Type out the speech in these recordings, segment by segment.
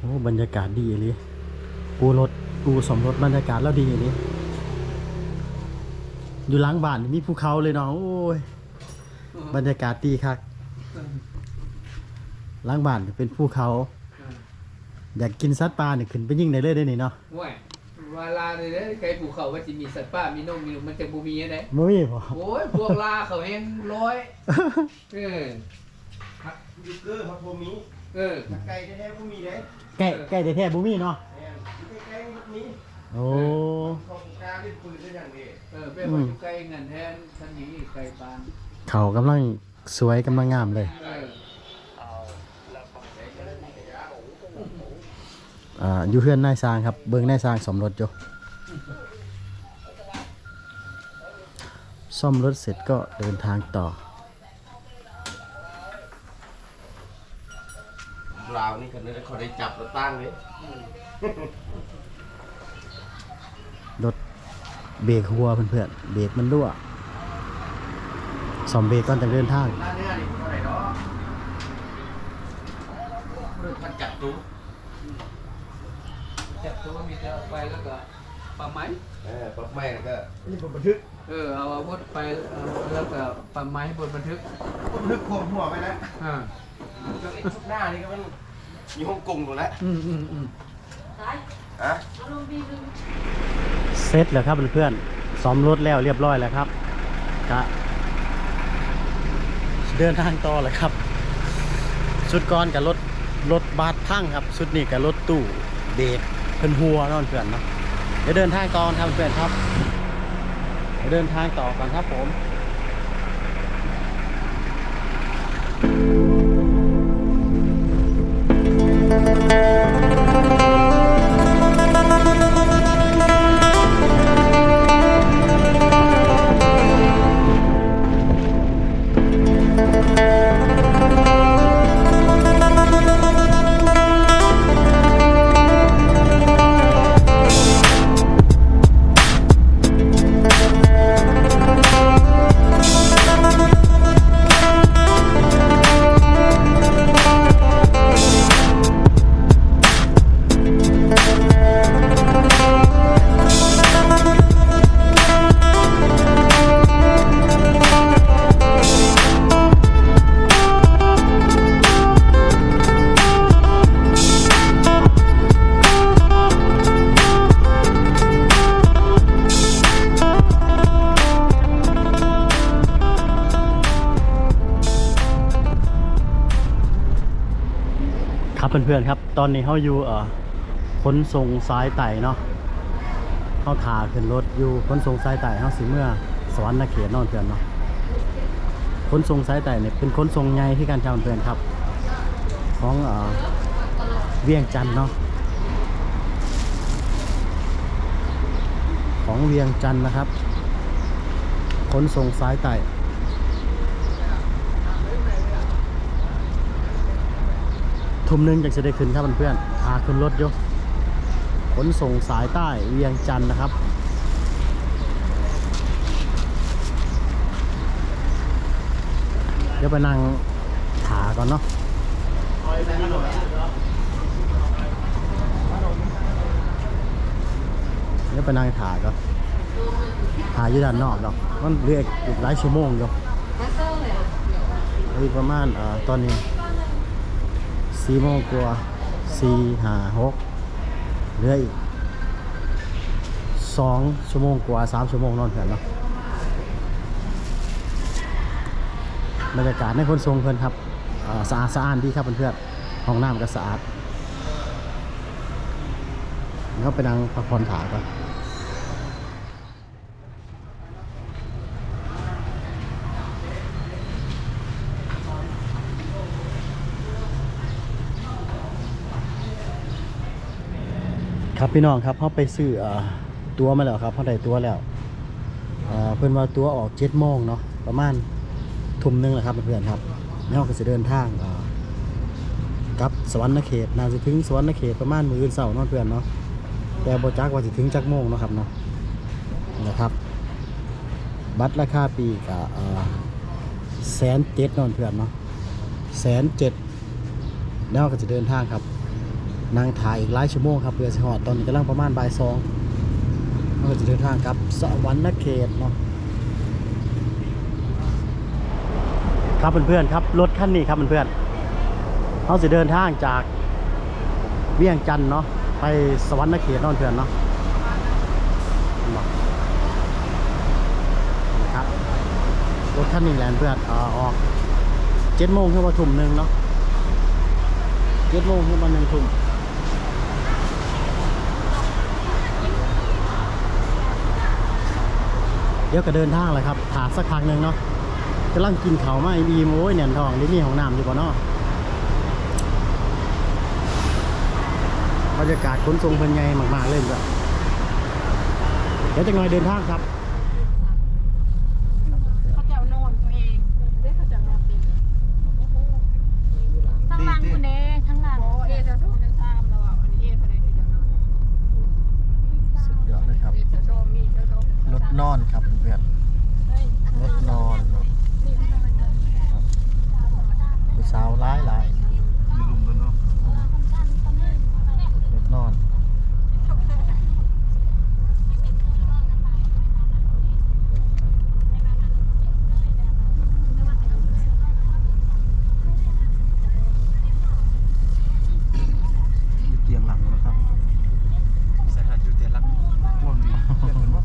ดีเลยปูรถปูสมรถบรรยากาศแล้วดีเลยอยู่หล้างบ้านนี่มีภูเขาเลยเนาะโอ้ยบรรยากาศดีคักหล้างบ้านเป็นภูเขา อยากกินสัตว์ปลาเนี่ยขึ้นไปยิงได้เลยได้นี่เนาะห่วยเวลาเลยเด้อไก่ภูเขาว่าสิมีสัตว์ป่ามีนกมีหนูมันจะบ่มีได้บ่มีบ่โอ้ยพวกลาเขาแห้งร้อยเออยูเกอร์ครับผมมีเออไก่แท้ๆผมมีเด้ ใกล้ใกล้แท้ๆบ่มีเนาะแม่นอยู่ใกล้ๆแบบนี้โอ้ ของกลางเป็นปืนได้อย่างนี้เออเป็นว่าอยู่ไกลเงินแทนท่านนี้ไกลปานเขากำลังสวยกำลังงามเลย เอออ่าอยู่เพื่อนนายสร้างครับเบิ่งนายสร้างสมรถอยู่ซ่อมรถเสร็จก็เดินทางต่อ ลาวนี่คนนี้เขาได้จับแล้วตั้งเลยรถเบรกหัวเพื่อนๆเบรกมันรั่วซ่อมเบรกก่อนจะเดินทางหน้าเนื้อนี่เท่าไหร่เนาะเรื่องพันจับตู้จับตัวมีแต่เอาไปแล้วก็ปลาไหมเออปั๊บแม่แล้วก็นี่ผมบันทึกเออเอาอาวุธไปเอาแล้วก็ปลาไหมบนบันทึกผมบันทึกโคมหัวไปแล้วอ่าก็ไอ้ชุดหน้านี่ก็มัน อยู่ฮ่องกงหมดแล้วอืมอืมอืมอะเสร็จแล้วครับเพื่อนๆซ่อมรถแล้วเรียบร้อยแล้วครับก็เดินทางต่อเลยครับ สุดก่อนกับรถรถบาสพังครับ สุดนี้กับรถตู้เบรกเพิ่นหัวเนอนเพื่อนเนาะเดี๋ยวเดินทางต่อกันครับเพื่อนครับเดี๋ยวเดินทางต่อกันครับผม ครั เพื่อนๆครับ ตอนนี้เขาอยู่เอ่อขนส่งสายไต่เนาะเขาถาขึ้นรถอยู่ขนส่งสายไต่เขาสิเมื่อสวรรค์เขตเนอนเพื่อนเนาะขนส่งสายไต่เนี่ยเป็นขนส่งใหญ่ที่การจำเพื่อนครับ ของเอ่อเวียงจันทน์เนาะของเวียงจันทน์นะครับขนส่งสายไต่ ทุ่มหนึงจากจะได้ขึ้นครับเพื่อนๆพาขึ้นรถอยกขนส่งสายใต้เวียงจันทน์นะครับ เดี๋ยวไปนั่งถาก่อนเนาะเดี๋ยวไปนั่งถาก่อนถาอยู่ด้านนอกดอกมันเรียกอีกหลายชั่วโมงอยู่อีกประมาณเอ่อตอนนี้ สี่โมงกว่าสี่ห้าหกเหลืออีกสองชั่วโมงกว่าสามชั่วโมงนอนเพื่อนเนาะบรรยากาศในคนทรงเพื่อนครับสะอาดสะอานดีครับเพื่อนๆห้องน้ำก็สะอาดแล้วไปนั่งพักผ่อนขาก่อน ครับพี่น้องครับเขาไปซื้อตัวมาแล้วครับเขาได้ตัวแล้วเพื่อนว่าตัวออกเจ็ดโมงเนาะประมาณทุ่มหนึงแหละครับเพื่อนๆครับแล้วเราก็จะเดินทางกับสวรรค์เขตน่าจะถึงสวรรค์เขตประมาณมืออื่นเสาร์นาะเพื่อนเนาะแต่บจักว่าจะถึงจักโมงเนาะครับเนาะนะครับ บัตรราคาปีกับแสนเจ็ดนอนเพื่อนเนาะแสนเจ็ดแล้วก็จะเดินทางครับ นั่งถ่ายอีกหลายชั่วโมงครับเพื่อสิฮอดตอนนี้กำลังประมาณบ่ายสองเราจะเดินทางกับสวรรณเขตเนาะครับเพื่อนๆครับรถคันนี้ครับเพื่อนๆเขาจะเดินทางจากเวียงจันทน์เนาะไปสวรรณเขตนาะเพื่อนเนาะนะครับรถคันนี้และเพื่อนเอ่อออกเจ็ดโมงถึงว่าทุ่มหนึ่งเนาะเจ็ดโมงถึงวันหนึ่งทุ่ม เดี๋ยวก็เดินทางเลยครับถาสักพักหนึ่งเนาะกำลังกินเขาวมาอีมโอ้ยเนี่ยทองนี่มีของน้ำอยู่บ่เนาะบรรยากาศขนทรงเป็นไงมากๆเลยจ้ะเดี๋ยวจะหน่อยเดินทางครับ เขาจะเอาโนอนตัวเองเด้เขาจะนอนเต็มทั้งหลังคุณเด้ทั้งหลังเอจะสองจะสามแล้วอะอันนี้เอเท่าไรที่จะนอน สุดยอดเลยครับ เอจะโซมมีจะโซม รถ นอนครับเพื่อนรถนอนเนาะผู้สาวร้ายหลาย มีลุมแล้วเนาะ รถนอนเตียงหลังนะครับ ใส่หัดอยู่เตียนรักม่วงดีเตียนเป็นว่า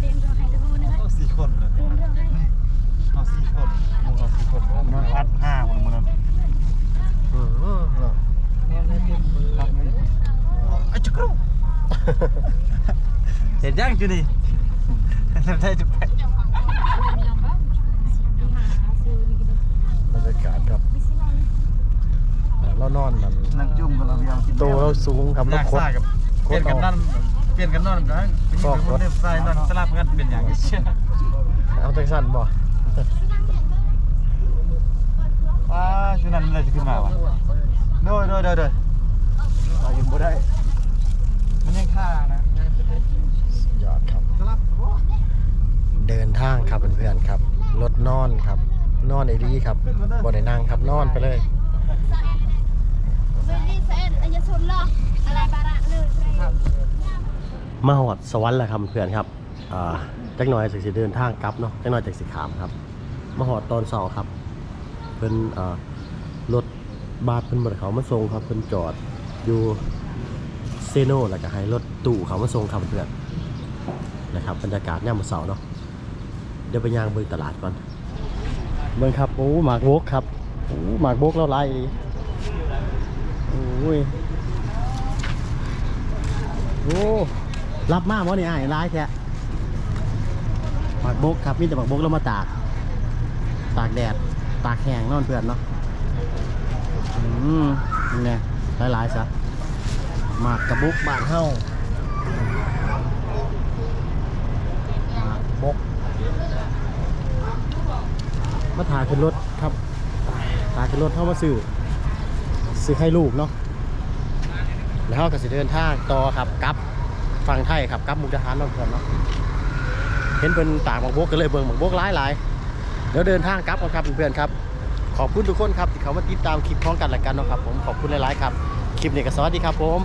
เรียนเรื่องให้ดูนะ เอาสี่คนเลย เรียนเรื่องให้ เอาสี่คนมึงเอาสี่คนเพราะมันอัดห้าคนมันนั่น เออเนาะ รักไหมไอ้จุกรู เห็นยังจุนี่ทำได้จุกแปะเจ้าของบ้านเรียนบ้างที่หาซื้อนี่ก็ได้บรรยากาศครับเรานอนนั่นนั่งจุ่มกันเราเบียงกินตัวเราสูงครับอเรายากคดซ่ากับเปลี่ยนกันนั่นเปลี่ยนกันนอนกันเป็นยังไงคนเล่นทรายนอนสลับกันเป็นอย่างเชี่ยเอาจังสั้นบ่ว้าชุดนั้นเลยจะขึ้นมาวะโดยโดยโดยโดยเรายังบ่ได้ มันยังค่านะยอดครับ สลับบ่เดินทางครับเพื่อนๆครับ รถนอนครับ นอนไอ้ดีครับบ่ได้นั่งครับนอนไปเลยเรื่องนี้เส้นอายชนหรออะไรบาระเลยมาหอดสวรรค์แล้วครับเพื่อนครับอ่าจักหน่อยสิสิเดินทางกลับเนาะจักหน่อยจากสิขามครับ มาหอดตอนเช้าครับ เพิ่นอ่ารถบาสเพิ่นบ่ได้เขามาส่งครับเพิ่นจอดอยู่เซโนแล้วก็ให้รถตู้เขามาส่งครับเพื่อนนะครับบรรยากาศยามมื้อเช้าเนาะเดี๋ยวไปย่างเบิ่งตลาดก่อนเบิ่งครับโอ้หมากโบกครับโอ้หมากโบกแล้วหลายอีหลีโอ้ยโอ้รับมากวะนี่อ้ายหลายแท้หมากโบกครับมีแต่หมากโบกแล้วมาตาก ตากแดดตากแห้งนอนเพื่อนเนาะอืมนี่ไงหลายๆซะ มากกระบุกบานเฮาหมากบก มาถ่ายขึ้นรถครับถ่ายขึ้นรถเข้ามาซื้อซื้อให้ลูกเนาะแล้วเราก็สิเดินทางต่อครับกลับฝั่งไทยครับกลับมุกดาหารเนอนเพื่อนเนาะเห็นเป็นตากหมากบกก็เลยเบิ่งหมากบกหลายๆเดี๋ยวเดินทางกลับกันครับเพื่อนๆครับ ขอบคุณทุกคนครับที่เขามาติดตามคลิปพร้อมกันและกันเนาะครับผมขอบคุณหลายๆครับ คลิปนี้ก็สวัสดีครับผม